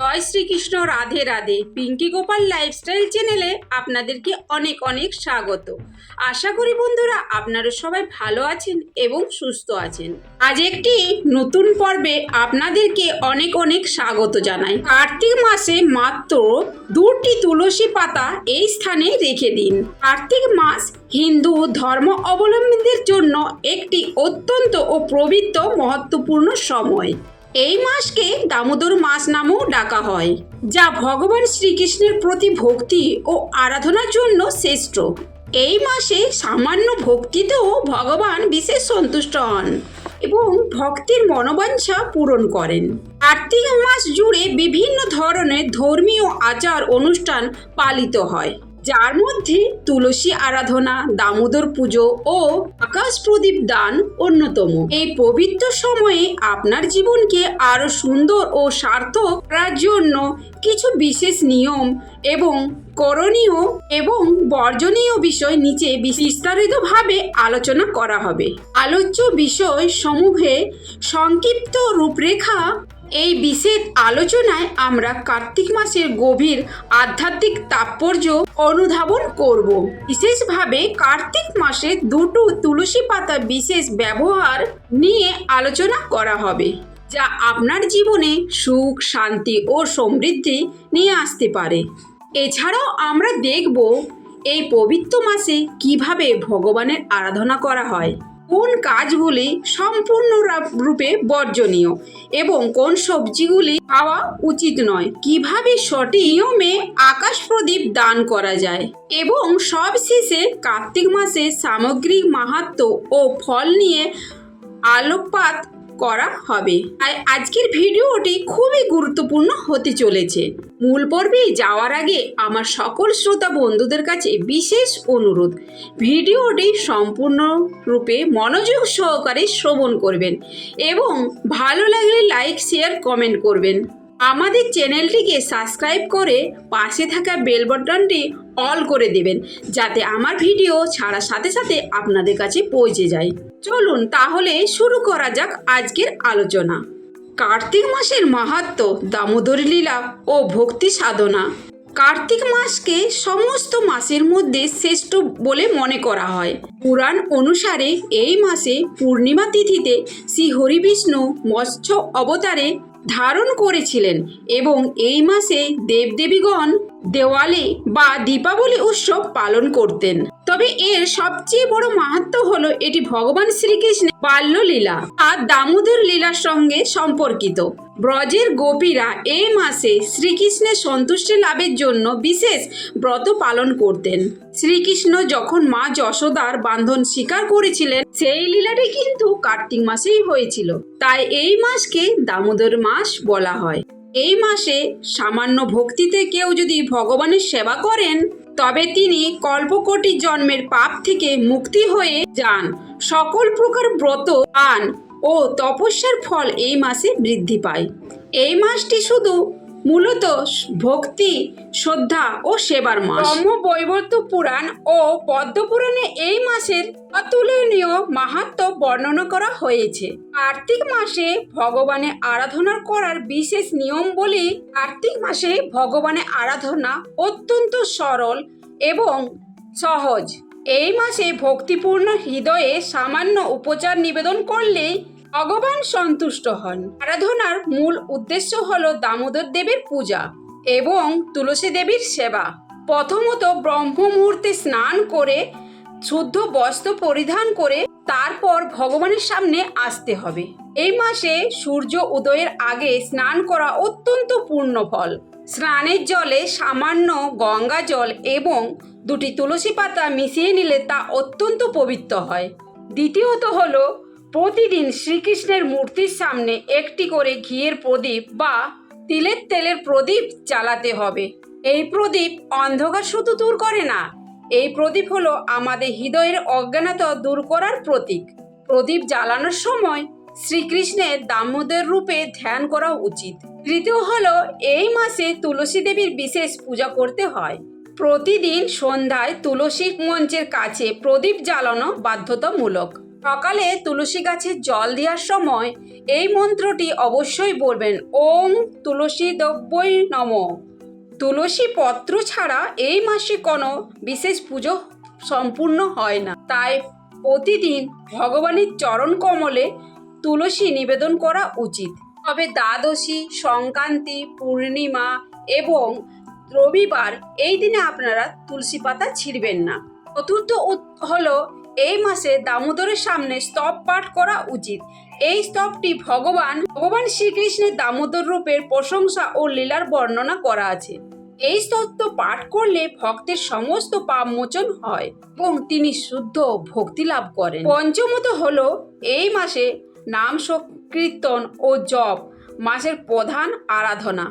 জয় Shrikrishna, Radhe Radhe. Pinki Gopal lifestyle চ্যানেলে আপনাদেরকে অনেক অনেক স্বাগত। আশা করি বন্ধুরা আপনারা সবাই ভালো আছেন এবং সুস্থ আছেন। আজ একটি নতুন পর্বে আপনাদেরকে অনেক অনেক স্বাগত জানাই। কার্তিক মাসে মাত্র দুটি তুলসী পাতা এই স্থানে রেখে দিন। কার্তিক মাস হিন্দু ধর্ম অবলম্বীদের জন্য একটি অত্যন্ত ও পবিত্র, মহত্বপূর্ণ সময়। এই মাসকে দামোদর মাস নামেও ডাকা হয়, যা ভগবান শ্রীকৃষ্ণের প্রতি ভক্তি ও আরাধনার জন্য শ্রেষ্ঠ। এই মাসে সামান্য ভক্তিতেও ভগবান বিশেষ সন্তুষ্ট হন এবং ভক্তির মনোবাঞ্ছা পূরণ করেন। কার্তিক মাস জুড়ে বিভিন্ন ধরনের ধর্মীয় আচার অনুষ্ঠান পালিত হয়। যার মধ্যে তুলসী আরাধনা, দামোদর পুজো ও আকাশ প্রদীপ দান অন্যতম। এই পবিত্র সময়ে আপনার জীবনকে আরও সুন্দর ও সার্থক করার জন্য কিছু বিশেষ নিয়ম এবং করণীয় এবং বর্জনীয় বিষয় নিচে বিস্তারিতভাবে আলোচনা করা হবে। আলোচ্য বিষয় সমূহে সংক্ষিপ্ত রূপরেখা এই বিশেষ আলোচনায় আমরা কার্তিক মাসের গভীর আধ্যাত্মিক তাৎপর্য অনুধাবন করব। বিশেষভাবে কার্তিক মাসে দুটো তুলসী পাতা বিশেষ ব্যবহার নিয়ে আলোচনা করা হবে, যা আপনার জীবনে সুখ, শান্তি ও সমৃদ্ধি নিয়ে আসতে পারে। এছাড়াও আমরা দেখব এই পবিত্র মাসে কীভাবে ভগবানের আরাধনা করা হয়। কোন কাজগুলি সম্পূর্ণ রূপে বর্জনীয় এবং কোন সবজিগুলি খাওয়া উচিত নয়। কীভাবে সঠিক নিয়মে আকাশ প্রদীপ দান করা যায় এবং সবশেষে কার্তিক মাসে সামগ্রিক মাহাত্ম ও ফল নিয়ে আলোকপাত করা হবে। তাই আজকের ভিডিওটি খুবই গুরুত্বপূর্ণ হতে চলেছে। মূল পর্বে যাওয়ার আগে আমার সকল শ্রোতা বন্ধুদের কাছে বিশেষ অনুরোধ, ভিডিওটি সম্পূর্ণরূপে মনোযোগ সহকারে শ্রবণ করবেন এবং ভালো লাগলে লাইক, শেয়ার, কমেন্ট করবেন। আমাদের চ্যানেলটিকে সাবস্ক্রাইব করে পাশে থাকা বেল বাটনটি অল করে দেবেন, যাতে আমার ভিডিও ছাড়ার সাথে সাথে আপনাদের কাছে পৌঁছে যায়। চলুন তাহলে শুরু করা যাক আজকের আলোচনা। কার্তিক মাসের মাহাত্ম্য দামোদর লীলা ও ভক্তি সাধনা। কার্তিক মাসকে সমস্ত মাসের মধ্যে শ্রেষ্ঠ বলে মনে করা হয়। পুরাণ অনুসারে এই মাসে পূর্ণিমা তিথিতে শ্রী হরিবিষ্ণু মৎস্য অবতারে ধারণ করেছিলেন এবং এই মাসে দেবদেবীগণ দেওয়ালি বা দীপাবলি উৎসব পালন করতেন। তবে এর সবচেয়ে বড় মাহাত্ম্য হলো এটি ভগবান শ্রীকৃষ্ণের বাল্যলীলা আর দামোদর লীলার সঙ্গে সম্পর্কিত। ব্রজের গোপীরা এই মাসে শ্রীকৃষ্ণের সন্তুষ্টি লাভের জন্য বিশেষ ব্রত পালন করতেন। শ্রীকৃষ্ণ যখন মা যশোদার বান্ধন স্বীকার করেছিলেন, সেই লীলাটি কিন্তু কার্তিক মাসেই হয়েছিল। তাই এই মাসকে দামোদর মাস বলা হয়। এই মাসে সামান্য ভক্তিতে কেউ যদি ভগবানের সেবা করেন, তবে তিনি কল্পকোটি জন্মের পাপ থেকে মুক্তি হয়ে যান। সকল প্রকার ব্রত আন ও তপস্যার ফল এই মাসে বৃদ্ধি পায়। এই মাসটি শুধু মূলত ভক্তি, শ্রদ্ধা ও সেবার মাস। ব্রহ্ম বৈবর্ত পুরাণ ও পদ্মপুরাণে এই মাসের অতুলনীয় মাহাত্ম্য বর্ণনা করা হয়েছে। কার্তিক মাসে ভগবানের আরাধনা করার বিশেষ নিয়ম বলি কার্তিক মাসে ভগবানের আরাধনা অত্যন্ত সরল এবং সহজ। এই মাসে ভক্তিপূর্ণ হৃদয়ে সামান্য উপচার নিবেদন করলে ভগবান সন্তুষ্ট হন। আরাধনার মূল উদ্দেশ্য হল দামোদর দেবের পূজা এবং তুলসী দেবীর সেবা। প্রথমত ব্রহ্ম মুহূর্তে স্নান করে, শুদ্ধ বস্ত্র পরিধান করে, তারপর ভগবানের সামনে আসতে হবে। এই মাসে সূর্য উদয়ের আগে স্নান করা অত্যন্ত পূর্ণ ফল। স্নানের জলে সামান্য গঙ্গা জল এবং দুটি তুলসী পাতা মিশিয়ে নিলে তা অত্যন্ত পবিত্র হয়। দ্বিতীয়ত হলো প্রতিদিন শ্রীকৃষ্ণের মূর্তির সামনে একটি করে ঘিয়ের প্রদীপ বা তিলের তেলের প্রদীপ জ্বালাতে হবে। এই প্রদীপ অন্ধকার শুধু দূর করে না, এই প্রদীপ হলো আমাদের হৃদয়ের অজ্ঞানতা দূর করার প্রতীক। প্রদীপ জ্বালানোর সময় শ্রীকৃষ্ণের দামোদর রূপে ধ্যান করা উচিত। তৃতীয় হলো, এই মাসে তুলসী দেবীর বিশেষ পূজা করতে হয়। প্রতিদিন সন্ধ্যায় তুলসী মঞ্চের কাছে প্রদীপ জ্বালানো বাধ্যতামূলক। সকালে তুলসী গাছে জল দেওয়ার সময় এই মন্ত্রটি অবশ্যই বলবেন ওং তুলসী দ্রব্যই নম। তুলসী পত্র ছাড়া এই মাসে কোনো বিশেষ পুজো সম্পূর্ণ হয় না। তাই প্রতিদিন ভগবানের চরণ কমলে তুলসী নিবেদন করা উচিত। তবে দ্বাদশী, সংক্রান্তি, পূর্ণিমা এবং রবিবার এই দিনে আপনারা তুলসী পাতা ছিঁড়বেন না। চতুর্থ হলো এই মাসে দামোদরের সামনে স্তব পাঠ করা উচিত। এই স্তবটি ভগবান ভগবান শ্রীকৃষ্ণের দামোদর রূপের প্রশংসা ও লীলার বর্ণনা করা আছে। এই স্তত্ব পাঠ করলে ভক্তের সমস্ত পাপ মোচন হয় এবং তিনি শুদ্ধ ভক্তি লাভ করেন। পঞ্চমত হল, এই মাসে নাম সংকীর্তন ও জপ, মাসের প্রধান আরাধনা।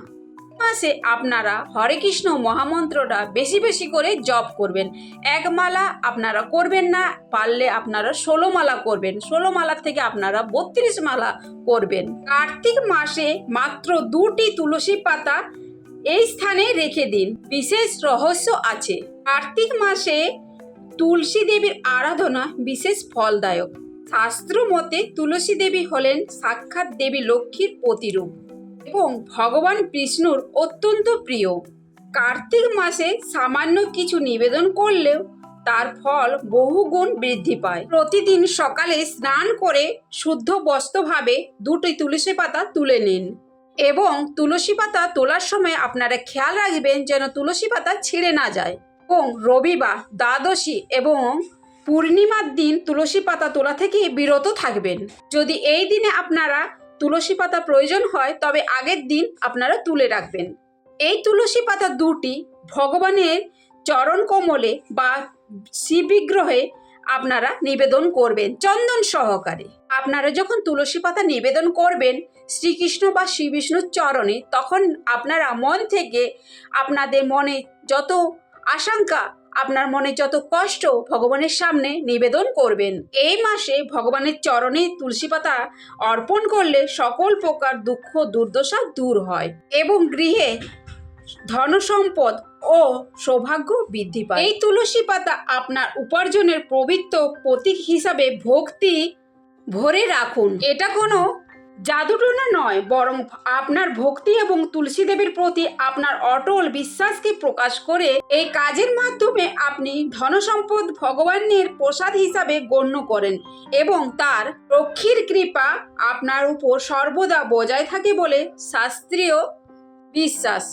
মাসে আপনারা হরে কৃষ্ণ মহামন্ত্রটা বেশি বেশি করে জপ করবেন। এক মালা আপনারা করবেন না, পারলে আপনারা ষোলো মালা করবেন। ষোলো মালা থেকে আপনারা বত্রিশ মালা করবেন। কার্তিক মাসে মাত্র দুটি তুলসী পাতা এই স্থানে রেখে দিন। বিশেষ রহস্য আছে। কার্তিক মাসে তুলসী দেবীর আরাধনা বিশেষ ফলদায়ক। শাস্ত্র মতে তুলসী দেবী হলেন সাক্ষাৎ দেবী লক্ষ্মীর প্রতিরূপ। এবং ভগবান বিষ্ণুর অত্যন্ত প্রিয়। কার্তিক মাসে সামান্য কিছু নিবেদন করলেও তার ফল বহুগুণ বৃদ্ধি পায়। প্রতিদিন সকালে স্নান করে শুদ্ধ বস্ত্রভাবে দুটি তুলসী পাতা তুলে নিন এবং তুলসী পাতা তোলার সময় আপনারা খেয়াল রাখবেন যেন তুলসী পাতা ছিঁড়ে না যায় এবং রবিবার, দ্বাদশী এবং পূর্ণিমার দিন তুলসী পাতা তোলা থেকে বিরত থাকবেন। যদি এই দিনে আপনারা তুলসী পাতা প্রয়োজন হয়, তবে আগের দিন আপনারা তুলে রাখবেন। এই তুলসী পাতা দুটি ভগবানের চরণ কমলে বা শিববিগ্রহে আপনারা নিবেদন করবেন, চন্দন সহকারে। আপনারা যখন তুলসী পাতা নিবেদন করবেন, শ্রীকৃষ্ণ বা শ্রীবিষ্ণুর চরণে, তখন আপনারা মন থেকে আপনাদের মনে যত আশঙ্কা আপনার মনে যত কষ্ট, ভগবানের সামনে নিবেদন করবেন। এই মাসে ভগবানের চরণে তুলসী পাতা অর্পণ করলে সকল প্রকার দুঃখ, দুর্দশা দূর হয় এবং গৃহে ধন সম্পদ ও সৌভাগ্য বৃদ্ধি পায়। এই তুলসী পাতা আপনার উপার্জনের পবিত্র প্রতীক হিসাবে ভক্তি ভরে রাখুন। এটা কোনো জাদুটনা নয়, বরং আপনার ভক্তি এবং তুলসী দেবীর প্রতি আপনার অটল বিশ্বাসকে প্রকাশ করে এই কাজের মাধ্যমে আপনি ধনসম্পদ ভগবানের প্রসাদ হিসাবে গণ্য করেন এবং তার রক্ষীর কৃপা আপনার উপর সর্বদা বজায় থাকে বলে শাস্ত্রীয় বিশ্বাস।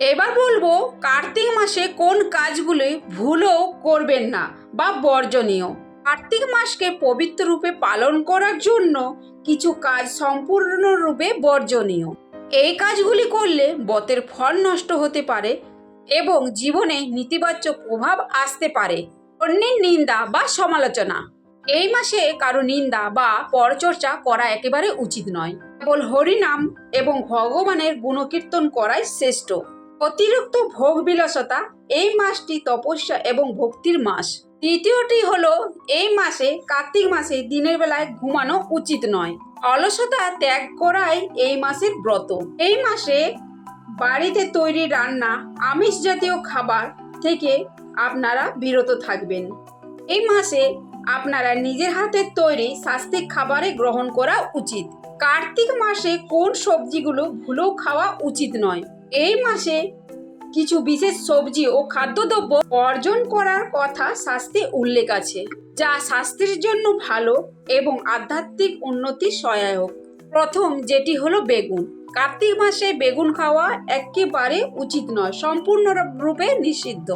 এবার বলব, কার্তিক মাসে কোন কাজগুলি ভুলও করবেন না বা বর্জনীয়। কার্তিক মাসকে পবিত্র রূপে পালন করার জন্য কিছু কাজ সম্পূর্ণরূপে বর্জনীয়। এই কাজগুলি করলে বতের ফল নষ্ট হতে পারে এবং জীবনে নেতিবাচক প্রভাব আসতে পারে। অন্যের নিন্দা বা সমালোচনা। এই মাসে কারও নিন্দা বা পরচর্চা করা একেবারে উচিত নয়। কেবল হরিনাম এবং ভগবানের গুণকীর্তন করাই শ্রেষ্ঠ। অতিরিক্ত ভোগ বিলাসতা এই মাসটি তপস্যা এবং ভক্তির মাস। তৃতীয়টি হলো, এই মাসে কার্তিক মাসে দিনের বেলায় ঘুমানো উচিত নয়। অলসতা ত্যাগ করাই এই মাসের ব্রত। এই মাসে বাড়িতে তৈরি রান্না, আমিষ জাতীয় খাবার থেকে আপনারা বিরত থাকবেন। এই মাসে আপনারা নিজের হাতের তৈরি স্বাস্থ্যিক খাবারে গ্রহণ করা উচিত। কার্তিক মাসে কোন সবজিগুলো ভুলেও খাওয়া উচিত নয়। এই মাসে কিছু বিশেষ সবজি ও খাদ্যদ্রব্য অর্জন করার কথা শাস্তি উল্লেখ আছে, যা স্বাস্থ্যের জন্য ভালো এবং আধ্যাত্মিক উন্নতি সহায়ক। প্রথম যেটি হলো বেগুন। কার্তিক মাসে বেগুন খাওয়া একেবারে উচিত নয় সম্পূর্ণ রূপে নিষিদ্ধ।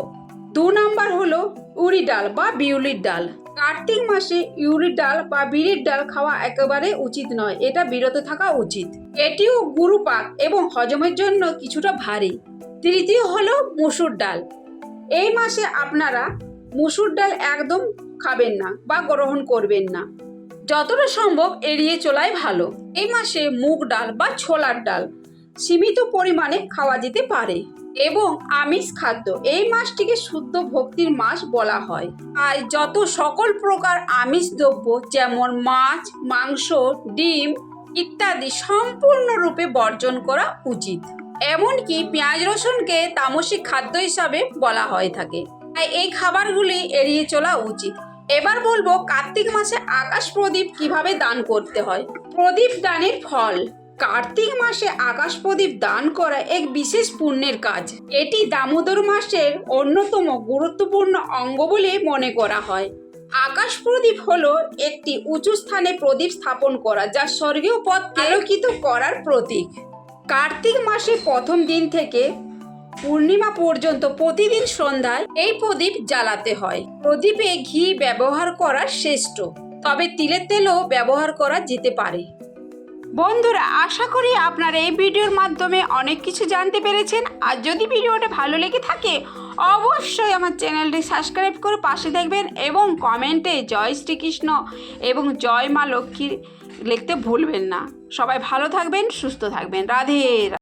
দু নাম্বার হলো উড়ি ডাল বা বিউলির ডাল। কার্তিক মাসে ইউরির ডাল বা বিড়ির ডাল খাওয়া একেবারে উচিত নয়, এটা বিরত থাকা উচিত। এটিও গুরুপাক এবং হজমের জন্য কিছুটা ভারী। তৃতীয় হলো মুসুর ডাল। এই মাসে আপনারা মুসুর ডাল একদম খাবেন না বা গ্রহণ করবেন না। যতটা সম্ভব এড়িয়ে চলাই ভালো। এই মাসে মুগ ডাল বা ছোলার ডাল সীমিত পরিমাণে খাওয়া যেতে পারে এবং আমিষ খাদ্য। এই মাসটিকে শুদ্ধ ভক্তির মাস বলা হয়। আর যত সকল প্রকার আমিষ দ্রব্য যেমন মাছ, মাংস, ডিম ইত্যাদি সম্পূর্ণরূপে বর্জন করা উচিত। এমনকি পেঁয়াজ রসুনকে তামসিক খাদ্য হিসাবে বলা হয়ে থাকে। তাই এই খাবারগুলি এড়িয়ে চলা উচিত। এবার বলব কার্তিক মাসে আকাশ প্রদীপ কীভাবে দান করতে হয়? প্রদীপ দানের ফল। কার্তিক মাসে আকাশ প্রদীপ দান করা এক বিশেষ পুণ্যের কাজ। এটি দামোদর মাসের অন্যতম গুরুত্বপূর্ণ অঙ্গ বলে মনে করা হয়। আকাশ প্রদীপ হলো একটি উঁচু স্থানে প্রদীপ স্থাপন করা, যা স্বর্গীয় পথ আলোকিত করার প্রতীক। কার্তিক মাসে প্রথম দিন থেকে পূর্ণিমা পর্যন্ত প্রতিদিন সন্ধ্যায় এই প্রদীপ জ্বালাতে হয়। প্রদীপে ঘি ব্যবহার করা শ্রেষ্ঠ, তবে তিলের তেলও ব্যবহার করা যেতে পারে। বন্ধুরা, আশা করি আপনারা এই ভিডিওর মাধ্যমে অনেক কিছু জানতে পেরেছেন। আর যদি ভিডিওটা ভালো লেগে থাকে, অবশ্যই আমার চ্যানেলটি সাবস্ক্রাইব করে পাশে দেখবেন এবং কমেন্টে জয় শ্রীকৃষ্ণ এবং জয় মা লক্ষ্মী লিখতে ভুলবেন না সবাই ভালো থাকবেন সুস্থ থাকবেন রাধে।